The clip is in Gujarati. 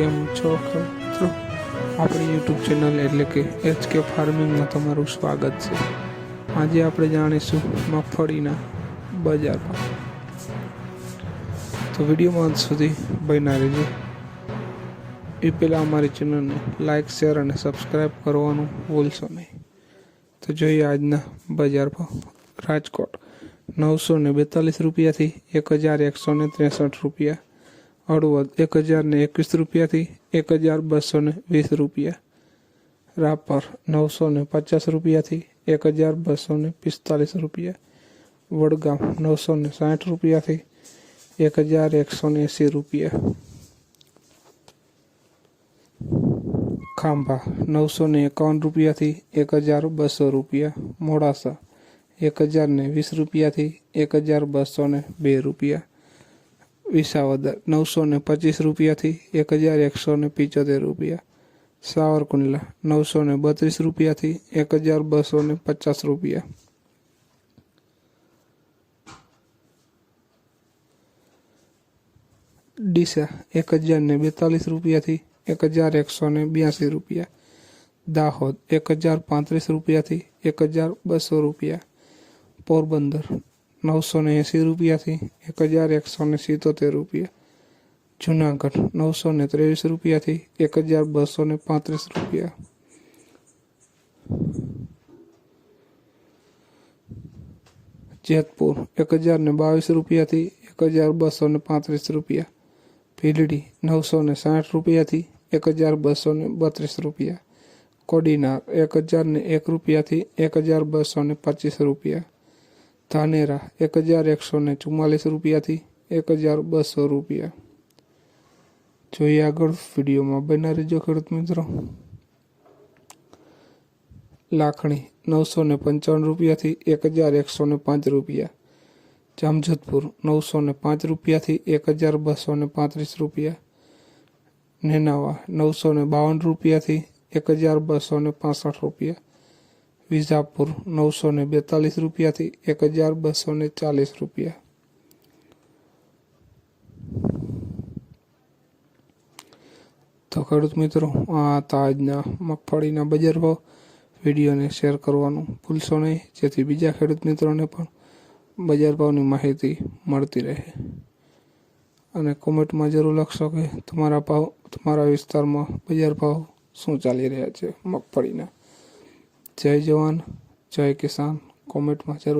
કેમ છો મિત્રો? આપણી યુટ્યુબ ચેનલ એટલે કે એચ કે ફાર્મિંગમાં તમારું સ્વાગત છે. આજે આપણે જાણીશું મગફળીના બજાર તો વિડીયોમાં અંત સુધી બન્યા રહેજો. એ પહેલાં અમારી ચેનલને લાઇક શેર અને સબસ્ક્રાઈબ કરવાનું ભૂલશો નહીં. તો જોઈએ આજના બજાર પર રાજકોટ નવસો ને બેતાલીસ રૂપિયાથી એક હજાર એકસો ને ત્રેસઠ રૂપિયા હળવદ એક હજાર ને એકવીસ રૂપિયાથી એક હજાર બસો ને વીસ રૂપિયા રાપર નવસો ને પચાસ રૂપિયાથી એક હજાર બસો ને પિસ્તાલીસ રૂપિયા વડગામ નવસો ને સાઠ રૂપિયાથી એક હજાર એકસો ને એંસી રૂપિયા ખાંભા નવસો ને એકાવન રૂપિયાથી એક હજાર બસો રૂપિયા મોડાસા એક હજાર ને વીસ રૂપિયાથી એક હજાર બસો ને બે રૂપિયા વિસાવદર, નવસો ને પચીસ રૂપિયાથી એક હજાર એકસો ને પિચોતેર રૂપિયા. સાવરકુંડલા, નવસો ને બત્રીસ રૂપિયાથી એક હજાર બસો ને પચાસ રૂપિયા. ડીસા, એક હજાર ને બેતાલીસ રૂપિયાથી એક હજાર એકસો ને બ્યાસી રૂપિયા. દાહોદ, એક હજાર પાંત્રીસ રૂપિયાથી એક હજાર બસો રૂપિયા. પોરબંદર નવસો ને એંસી રૂપિયાથી એક હજાર એકસો ને સિત્તોતેર રૂપિયા જુનાગઢ નવસો ને ત્રેવીસ રૂપિયાથી એક હજાર બસો ને પાંત્રીસ રૂપિયા જેતપુર એક હજાર ને બાવીસ રૂપિયાથી એક હજાર બસો ને પાંત્રીસ રૂપિયા ભીલડી નવસો ને સાઠ રૂપિયાથી એક હજાર બસો ને બત્રીસ રૂપિયા કોડીનાર એક હજાર ને એક રૂપિયાથી એક હજાર બસો ને પચીસ રૂપિયા ધાનેરા, એક હજાર એકસો ને ચુમ્માલીસ રૂપિયાથી એક હજાર બસો રૂપિયા. જોઈએ આગળ વિડીયોમાં બના રહેજો ખેડૂત મિત્રો. લાખણી, નવસો ને પંચાવન રૂપિયાથી એક હજાર એકસો ને પાંચ રૂપિયા. જામજોધપુર, નવસો ને પાંચ રૂપિયાથી એક હજાર બસો ને પાંત્રીસ રૂપિયા. નેનાવા, નવસો ને બાવન રૂપિયાથી એક હજાર બસો ને પાસઠ રૂપિયા. વિજાપુર નવસો ને બેતાલીસ રૂપિયાથી એક હજાર બસો ને ચાલીસ રૂપિયા. તો ખેડૂત મિત્રો, આ હતા આજના મગફળીના બજાર ભાવ. વિડીયોને શેર કરવાનું ભૂલશો નહીં. જેથી બીજા ખેડૂત મિત્રોને પણ બજાર ભાવની માહિતી મળતી રહે. અને કોમેન્ટમાં જરૂર લખશો કે, તમારા ભાવ, તમારા વિસ્તારમાં બજાર ભાવ શું ચાલી રહ્યા છે મગફળીના? જય જવાન જય કિસાન. કોમેન્ટમાં જરૂર